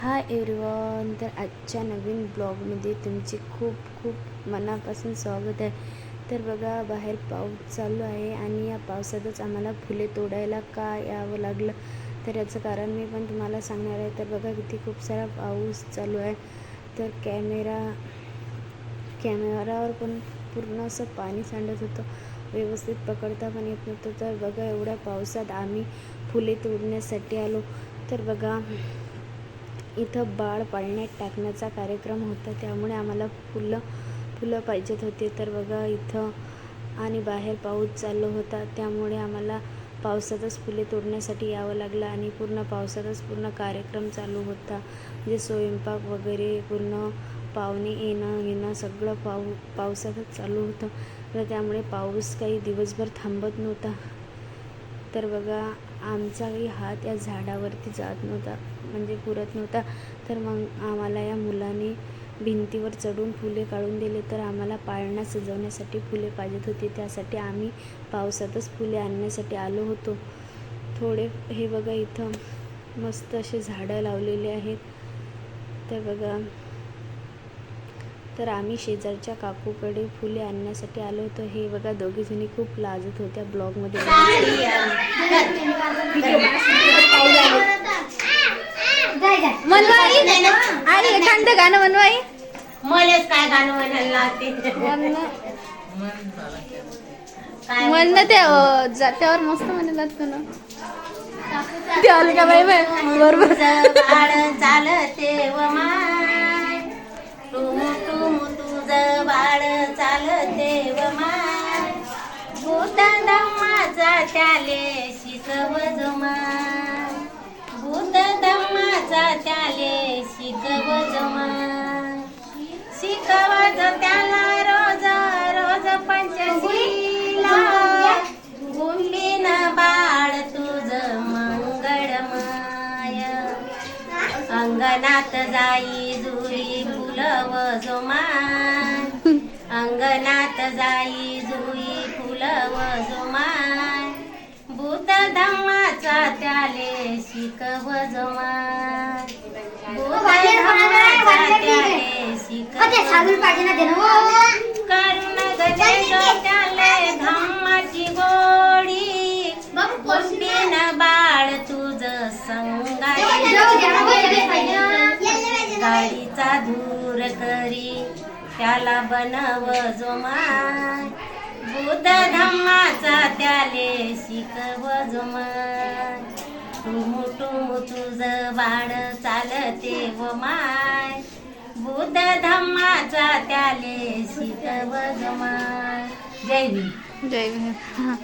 Hi everyone तर आजच्या नवीन ब्लॉगमध्ये तुमचे खूप खूप मनापासून स्वागत आहे. तर बघा बाहेर पाऊस चालू आहे आणि या पावसातच आम्हाला फुले तोडायला का यावं लागलं? तर याचं कारण मी पण तुम्हाला सांगणार आहे. तर बघा किती खूप सारा पाऊस चालू आहे. तर कॅमेरा कॅमेरावर पण पूर्ण असं पाणी सांडत होतं. व्यवस्थित पकडता पण येत नव्हतं. तर बघा एवढ्या पावसात आम्ही फुले तोडण्यासाठी आलो. तर बघा इथं बाळ पाळण्यात टाकण्याचा कार्यक्रम होता. त्यामुळे आम्हाला फुलं फुलं पाहिजेत होते. तर बघा इथं आणि बाहेर पाऊस चालू होता. त्यामुळे आम्हाला पावसातच फुले तोडण्यासाठी यावं लागलं आणि पूर्ण पावसातच पूर्ण कार्यक्रम चालू होता. म्हणजे स्वयंपाक वगैरे पूर्ण पाहुणे येणं येणं सगळं पाऊ पावसातच चालू होतं. तर त्यामुळे पाऊस काही दिवसभर थांबत नव्हता. तर बघा आमचाही हात या झाडावरती जात नव्हता. म्हणजे पुरत नव्हता. तर मग आम्हाला या मुलाने भिंतीवर चढून फुले काढून दिले. तर आम्हाला पाळणा सजवण्यासाठी फुले पाहिजेत होती. त्यासाठी आम्ही पावसातच फुले आणण्यासाठी आलो होतो. थोडे हे बघा इथं मस्त असे झाडं लावलेले आहेत. तर बघा तर आम्ही शेजारच्या काकूकडे फुले आणण्यासाठी आलो होतो. हे बघा दोघीजणी खूप लाजत होत्या ब्लॉगमध्ये. मनवाई? आई एखादं गाणं मनवाई? मलेच काय गाणं म्हणायला लावते काय म्हणणं ते अं, जात्यावर मस्त म्हणायला तुला ते आलं का बाई? बाई बरोबर. चालते चालते व मान भूत धम्माचा त्याले शिकव जमाय. भूत धम्माचा त्याले शिकव जमाय. शिकवत त्याला रोज रोज पंचशीला. गुंबीन बाळ तुझ मंगळमाय अंगणात जाई जुई फुलव जोमाय जाई जुई फुलव जोमाय. भूत धम्माचा त्याले शिकव जोमाय. भूत धम्माचा त्याले शिकव करुण त्याले धम्माची गोडी. गुंडीन बाळ तुझ संगाई. गाडीचा धूर करी. त्याला बनव जोमाय बुद्ध धम्माचा त्याले शिकव जोमाय टुमु टुमु तुझ बाळ चालते व माय. बुद्ध धम्माचा त्याले शिकव जोमाय जय भीम. जय भीम.